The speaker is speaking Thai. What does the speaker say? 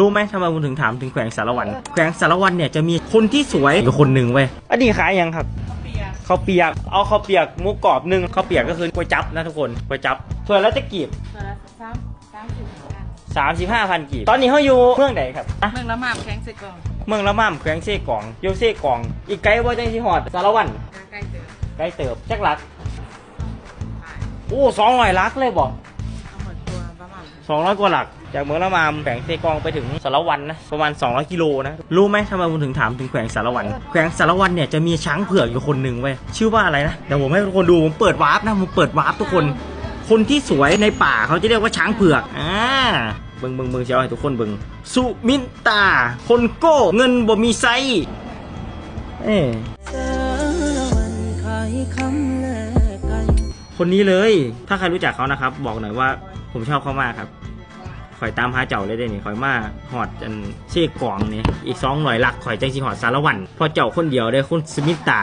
รู้ไหมทำไมผมถึงถามถึงแขวงสารวัน แขวงสารวันเนี่ยจะมีคนที่สวยอยู่คนหนึ่งเว้ยอันนี้ขายยังครับข้าวเปียก เอาข้าวเปียกหมุกกรอบหนึ่งข้าวเปียกก็คือกล้วยจับนะทุกคนกล้วยจับถ้วยแล้วจะกีบตัวละสามสามสิบห้าสามสิบห้าพันกีบ ตอนนี้เขาอยู่เมืองไหนครับอะเมืองละหมาบแข้งใส่กล่อง เมืองละม่ำแขวงเซ่กองโยเซ่กอง อีกไกลว่าจังสิหอดสารวันใกล้เจอไกลเติบจักหลักขายโอ้สองร้อยลักเลยบอก 200 กว่าหลัก จากเมืองละมามแขวงเซกองไปถึงสารวันนะ ประมาณ 200 กิโลนะ รู้ไหมทำไมผมถึงถามถึงแขวงสารวัน แขวงสารวันเนี่ยจะมีช้างเผือกอยู่คนหนึ่งเว้ย ชื่อว่าอะไรนะ เดี๋ยวผมให้ทุกคนดู ผมเปิดวาร์ปนะ ผมเปิดวาร์ปทุกคน คนที่สวยในป่าเขาจะเรียกว่าช้างเผือก อ่าเบิงเบิงเบิงเชียวให้ทุกคนเบิงสุมินตา คนโก้ เงินบ่มีไซเอ้คนนี้เลย ถ้าใครรู้จักเขานะครับ บอกหน่อยว่า ผมชอบเขามากครับข่อยตามหาเจ้าเลยเด้นี่ข่อยมาหอดอันเช่กล่องนี่อีกสองหน่วยหลักข่อยจังสิหอดสารวันพอเจ้าคนเดียวได้คุณสมิตา